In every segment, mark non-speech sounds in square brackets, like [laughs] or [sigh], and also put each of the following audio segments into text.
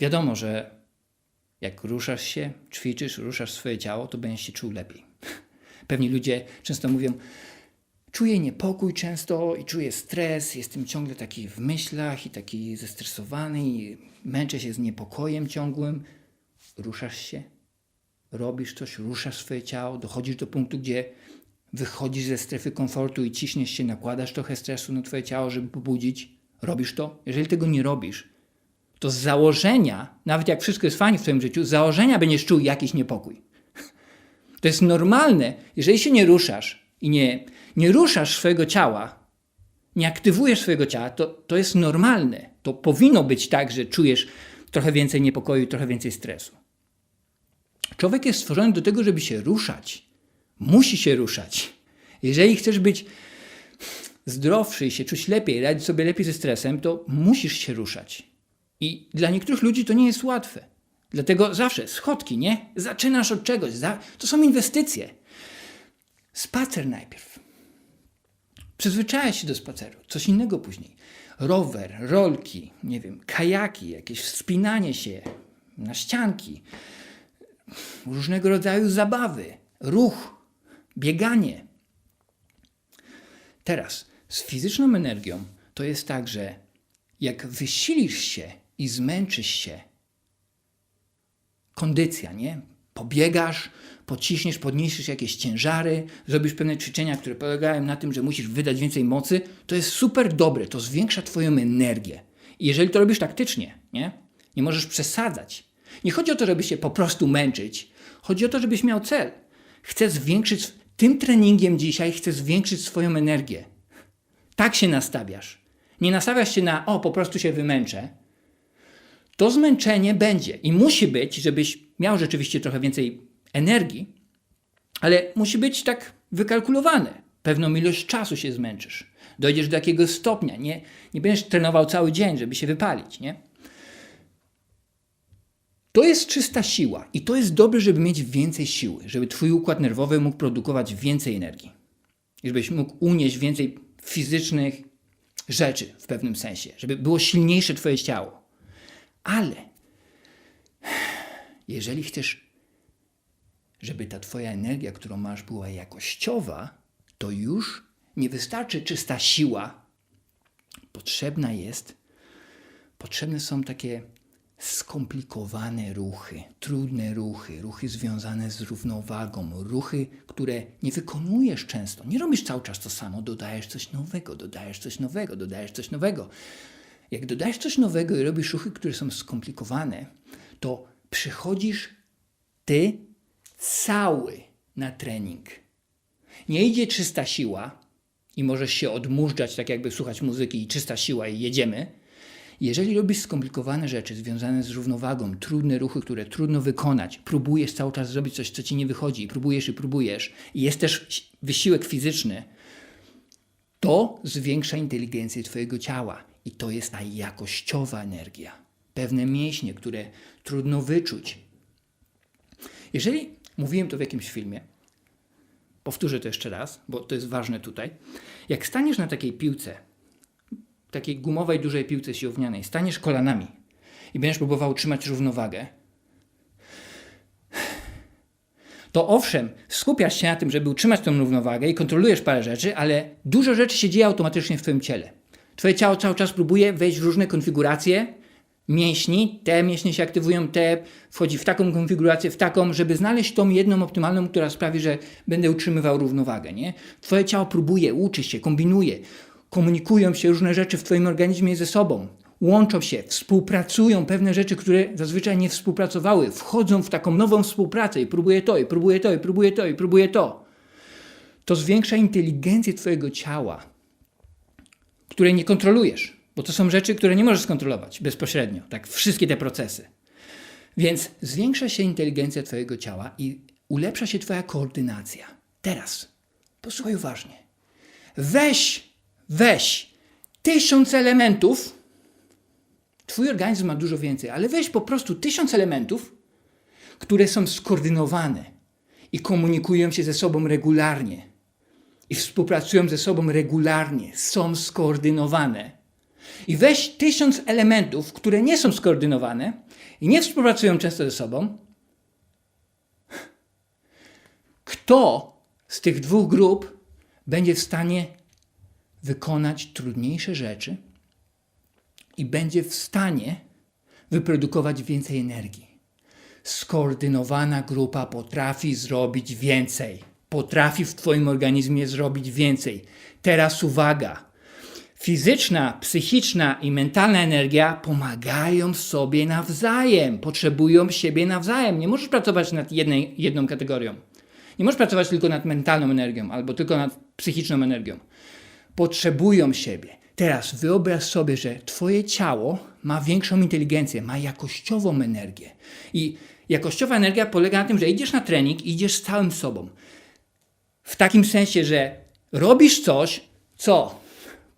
Wiadomo, że jak ruszasz się, ćwiczysz, ruszasz swoje ciało, to będziesz się czuł lepiej. [laughs] Pewni ludzie często mówią, czuję niepokój często i czuję stres, jestem ciągle taki w myślach i taki zestresowany i męczę się z niepokojem ciągłym. Ruszasz się, robisz coś, ruszasz swoje ciało, dochodzisz do punktu, gdzie wychodzisz ze strefy komfortu i ciśniesz się, nakładasz trochę stresu na twoje ciało, żeby pobudzić. Robisz to? Jeżeli tego nie robisz, to z założenia, nawet jak wszystko jest fajnie w twoim życiu, z założenia będziesz czuł jakiś niepokój. To jest normalne. Jeżeli się nie ruszasz i nie, nie ruszasz swojego ciała, nie aktywujesz swojego ciała, to, to jest normalne. To powinno być tak, że czujesz trochę więcej niepokoju, trochę więcej stresu. Człowiek jest stworzony do tego, żeby się ruszać. Musi się ruszać. Jeżeli chcesz być zdrowszy i się czuć lepiej, radzić sobie lepiej ze stresem, to musisz się ruszać. I dla niektórych ludzi to nie jest łatwe. Dlatego zawsze schodki, nie? Zaczynasz od czegoś. Za... To są inwestycje. Spacer najpierw. Przyzwyczajasz się do spaceru. Coś innego później. Rower, rolki, nie wiem, kajaki, jakieś wspinanie się na ścianki, różnego rodzaju zabawy, ruch, bieganie. Teraz z fizyczną energią to jest tak, że jak wysilisz się i zmęczysz się, kondycja, nie? Pobiegasz, pociśniesz, podniesiesz jakieś ciężary, zrobisz pewne ćwiczenia, które polegają na tym, że musisz wydać więcej mocy, to jest super dobre, to zwiększa Twoją energię. I jeżeli to robisz taktycznie, nie? Nie możesz przesadzać. Nie chodzi o to, żeby się po prostu męczyć. Chodzi o to, żebyś miał cel. Chcę zwiększyć, tym treningiem dzisiaj chcę zwiększyć swoją energię. Tak się nastawiasz. Nie nastawiasz się na, o, po prostu się wymęczę. To zmęczenie będzie i musi być, żebyś miał rzeczywiście trochę więcej energii, ale musi być tak wykalkulowane. Pewną ilość czasu się zmęczysz. Dojdziesz do jakiegoś stopnia. Nie, nie będziesz trenował cały dzień, żeby się wypalić, nie? To jest czysta siła i to jest dobre, żeby mieć więcej siły, żeby twój układ nerwowy mógł produkować więcej energii. Żebyś mógł unieść więcej fizycznych rzeczy w pewnym sensie, żeby było silniejsze twoje ciało. Ale jeżeli chcesz, żeby ta twoja energia, którą masz, była jakościowa, to już nie wystarczy czysta siła. Potrzebna jest, potrzebne są takie skomplikowane ruchy, trudne ruchy, ruchy związane z równowagą, ruchy, które nie wykonujesz często. Nie robisz cały czas to samo, dodajesz coś nowego, dodajesz coś nowego, dodajesz coś nowego. Jak dodajesz coś nowego i robisz ruchy, które są skomplikowane, to przychodzisz ty cały na trening. Nie idzie czysta siła i możesz się odmurzać, tak jakby słuchać muzyki i czysta siła i jedziemy. Jeżeli robisz skomplikowane rzeczy związane z równowagą, trudne ruchy, które trudno wykonać, próbujesz cały czas zrobić coś, co ci nie wychodzi, próbujesz i próbujesz, i jest też wysiłek fizyczny, to zwiększa inteligencję Twojego ciała i to jest ta jakościowa energia. Pewne mięśnie, które trudno wyczuć. Jeżeli mówiłem to w jakimś filmie, powtórzę to jeszcze raz, bo to jest ważne tutaj. Jak staniesz na takiej piłce, takiej gumowej, dużej piłce siłownianej, staniesz kolanami i będziesz próbował trzymać równowagę, to owszem, skupiasz się na tym, żeby utrzymać tą równowagę i kontrolujesz parę rzeczy, ale dużo rzeczy się dzieje automatycznie w Twoim ciele. Twoje ciało cały czas próbuje wejść w różne konfiguracje mięśni, te mięśnie się aktywują, te wchodzi w taką konfigurację, w taką, żeby znaleźć tą jedną optymalną, która sprawi, że będę utrzymywał równowagę. Nie? Twoje ciało próbuje, uczy się, kombinuje, komunikują się różne rzeczy w Twoim organizmie ze sobą, łączą się, współpracują pewne rzeczy, które zazwyczaj nie współpracowały, wchodzą w taką nową współpracę i próbuje to, i próbuje to, i próbuje to, i próbuje to. To zwiększa inteligencję Twojego ciała, której nie kontrolujesz, bo to są rzeczy, które nie możesz skontrolować bezpośrednio, tak, wszystkie te procesy. Więc zwiększa się inteligencja Twojego ciała i ulepsza się Twoja koordynacja. Teraz, posłuchaj uważnie. Weź, weź tysiąc elementów, Twój organizm ma dużo więcej, ale weź po prostu tysiąc elementów, które są skoordynowane i komunikują się ze sobą regularnie i współpracują ze sobą regularnie, są skoordynowane. I weź tysiąc elementów, które nie są skoordynowane i nie współpracują często ze sobą, kto z tych dwóch grup będzie w stanie wykonać trudniejsze rzeczy i będzie w stanie wyprodukować więcej energii. Skoordynowana grupa potrafi zrobić więcej. Potrafi w Twoim organizmie zrobić więcej. Teraz uwaga. Fizyczna, psychiczna i mentalna energia pomagają sobie nawzajem, potrzebują siebie nawzajem. Nie możesz pracować nad jednej, jedną kategorią. Nie możesz pracować tylko nad mentalną energią albo tylko nad psychiczną energią. Potrzebują siebie. Teraz wyobraź sobie, że Twoje ciało ma większą inteligencję, ma jakościową energię. I jakościowa energia polega na tym, że idziesz na trening idziesz z całym sobą. W takim sensie, że robisz coś, co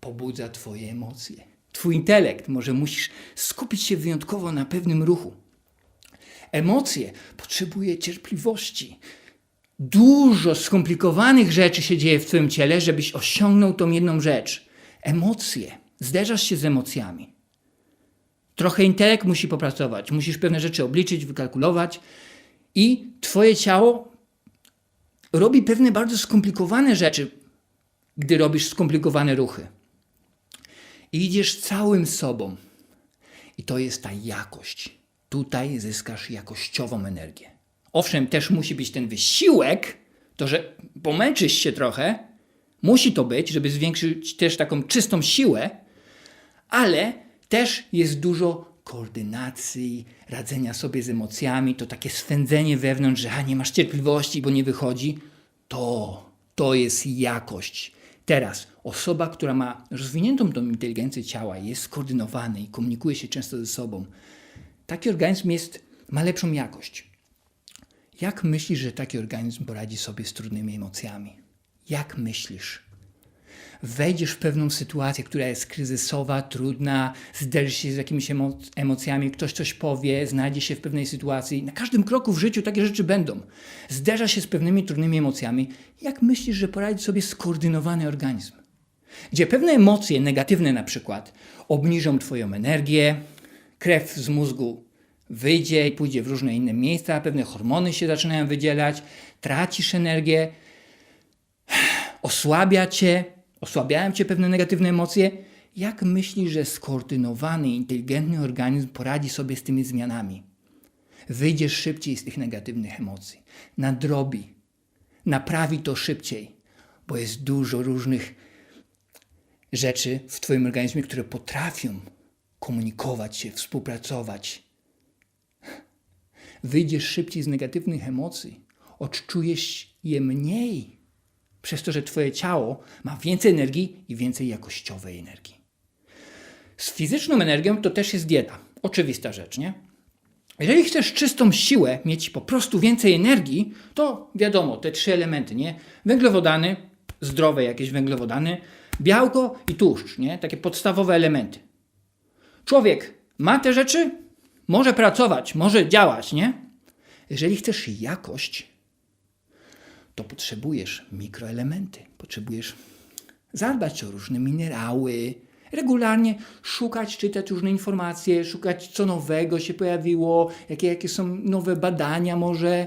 pobudza Twoje emocje. Twój intelekt, może musisz skupić się wyjątkowo na pewnym ruchu. Emocje potrzebuje cierpliwości. Dużo skomplikowanych rzeczy się dzieje w Twoim ciele, żebyś osiągnął tą jedną rzecz. Emocje. Zderzasz się z emocjami. Trochę intelekt musi popracować, musisz pewne rzeczy obliczyć, wykalkulować i Twoje ciało robi pewne bardzo skomplikowane rzeczy, gdy robisz skomplikowane ruchy. I idziesz całym sobą. I to jest ta jakość. Tutaj zyskasz jakościową energię. Owszem, też musi być ten wysiłek, to że pomęczysz się trochę, musi to być, żeby zwiększyć też taką czystą siłę, ale też jest dużo koordynacji, radzenia sobie z emocjami, to takie swędzenie wewnątrz, że a, nie masz cierpliwości, bo nie wychodzi. To, to jest jakość. Teraz osoba, która ma rozwiniętą tą inteligencję ciała, jest skoordynowany i komunikuje się często ze sobą, taki organizm jest, ma lepszą jakość. Jak myślisz, że taki organizm poradzi sobie z trudnymi emocjami? Jak myślisz? Wejdziesz w pewną sytuację, która jest kryzysowa, trudna, zderzysz się z jakimiś emo- emocjami, ktoś coś powie, znajdzie się w pewnej sytuacji. Na każdym kroku w życiu takie rzeczy będą. Zderza się z pewnymi trudnymi emocjami. Jak myślisz, że poradzi sobie skoordynowany organizm? Gdzie pewne emocje negatywne na przykład obniżą Twoją energię, krew z mózgu wyjdzie i pójdzie w różne inne miejsca, pewne hormony się zaczynają wydzielać, tracisz energię, [sighs] osłabia cię, osłabiają cię pewne negatywne emocje. Jak myślisz, że skoordynowany, inteligentny organizm poradzi sobie z tymi zmianami? Wyjdziesz szybciej z tych negatywnych emocji, nadrobi, naprawi to szybciej, bo jest dużo różnych rzeczy w Twoim organizmie, które potrafią komunikować się, współpracować. Wyjdziesz szybciej z negatywnych emocji, odczujesz je mniej, przez to, że Twoje ciało ma więcej energii i więcej jakościowej energii. Z fizyczną energią to też jest dieta. Oczywista rzecz, nie? Jeżeli chcesz czystą siłę, mieć po prostu więcej energii, to wiadomo, te trzy elementy, nie? Węglowodany, zdrowe jakieś węglowodany, białko i tłuszcz, nie? Takie podstawowe elementy. Człowiek ma te rzeczy, może pracować, może działać, nie? Jeżeli chcesz jakość, to potrzebujesz mikroelementy, potrzebujesz zadbać o różne minerały, regularnie szukać, czytać różne informacje, szukać co nowego się pojawiło, jakie, jakie są nowe badania może,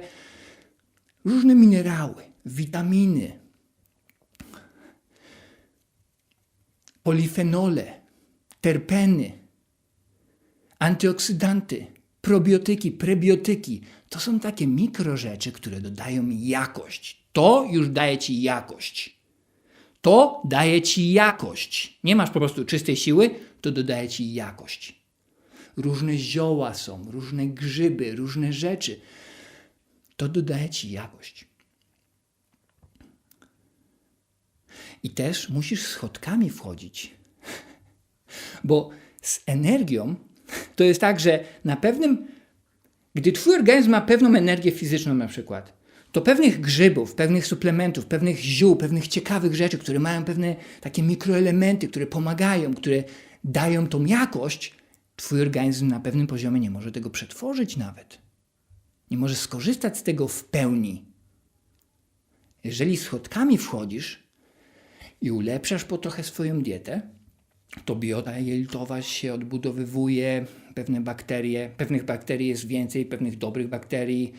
różne minerały, witaminy, polifenole, terpeny, antyoksydanty, probiotyki, prebiotyki. To są takie mikrorzecie, które dodają jakość. To już daje ci jakość. To daje ci jakość. Nie masz po prostu czystej siły, to dodaje ci jakość. Różne zioła są, różne grzyby, różne rzeczy. To dodaje ci jakość. I też musisz schodkami wchodzić. [laughs] Bo z energią to jest tak, że na pewnym, gdy twój organizm ma pewną energię fizyczną na przykład, to pewnych grzybów, pewnych suplementów, pewnych ziół, pewnych ciekawych rzeczy, które mają pewne takie mikroelementy, które pomagają, które dają tą jakość, twój organizm na pewnym poziomie nie może tego przetworzyć nawet. Nie może skorzystać z tego w pełni. Jeżeli schodkami wchodzisz i ulepszasz po trochę swoją dietę, to biota jelitowa się odbudowywuje, pewne bakterie, pewnych bakterii jest więcej, pewnych dobrych bakterii.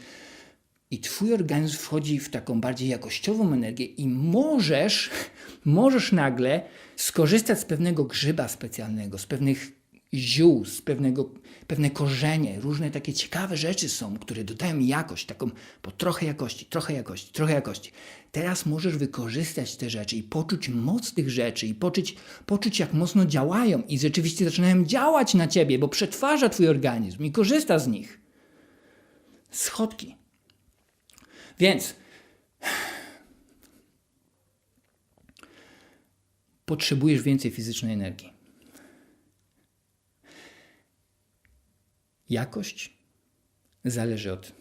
I twój organizm wchodzi w taką bardziej jakościową energię i możesz, możesz nagle skorzystać z pewnego grzyba specjalnego, z pewnych ziół, z pewnego, pewne korzenie, różne takie ciekawe rzeczy są, które dodają jakość, taką po trochę jakości, trochę jakości, trochę jakości. Teraz możesz wykorzystać te rzeczy i poczuć moc tych rzeczy i poczuć, poczuć jak mocno działają i rzeczywiście zaczynają działać na ciebie, bo przetwarza twój organizm i korzysta z nich. Schodki. Więc potrzebujesz więcej fizycznej energii. Jakość zależy od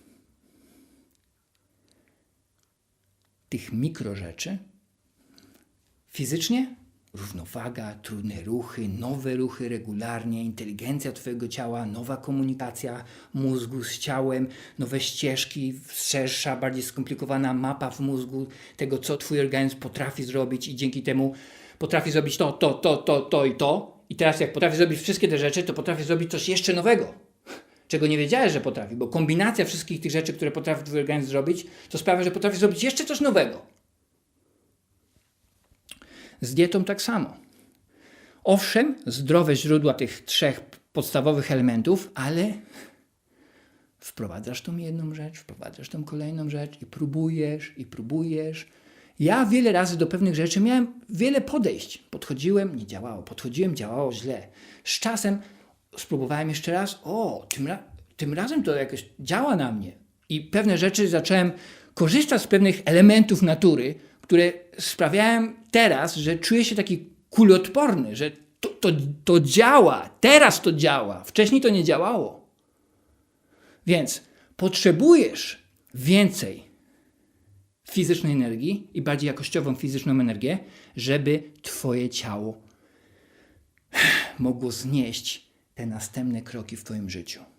tych mikrorzeczy. Fizycznie równowaga, trudne ruchy, nowe ruchy regularnie, inteligencja Twojego ciała, nowa komunikacja mózgu z ciałem, nowe ścieżki, szersza, bardziej skomplikowana mapa w mózgu tego, co Twój organizm potrafi zrobić i dzięki temu potrafi zrobić to, to, to, to, to i to. I teraz jak potrafi zrobić wszystkie te rzeczy, to potrafi zrobić coś jeszcze nowego czego nie wiedziałeś, że potrafi, bo kombinacja wszystkich tych rzeczy, które potrafi twój organizm zrobić, to sprawia, że potrafi zrobić jeszcze coś nowego. Z dietą tak samo. Owszem, zdrowe źródła tych trzech podstawowych elementów, ale wprowadzasz tą jedną rzecz, wprowadzasz tą kolejną rzecz i próbujesz, i próbujesz. Ja wiele razy do pewnych rzeczy miałem wiele podejść. Podchodziłem, nie działało, podchodziłem, działało źle. Z czasem spróbowałem jeszcze raz, o, tym, ra tym razem to jakoś działa na mnie. I pewne rzeczy zacząłem korzystać z pewnych elementów natury, które sprawiają teraz, że czuję się taki kuloodporny, że to, to, to działa, teraz to działa, wcześniej to nie działało. Więc potrzebujesz więcej fizycznej energii i bardziej jakościową fizyczną energię, żeby Twoje ciało [sighs] mogło znieść te następne kroki w Twoim życiu.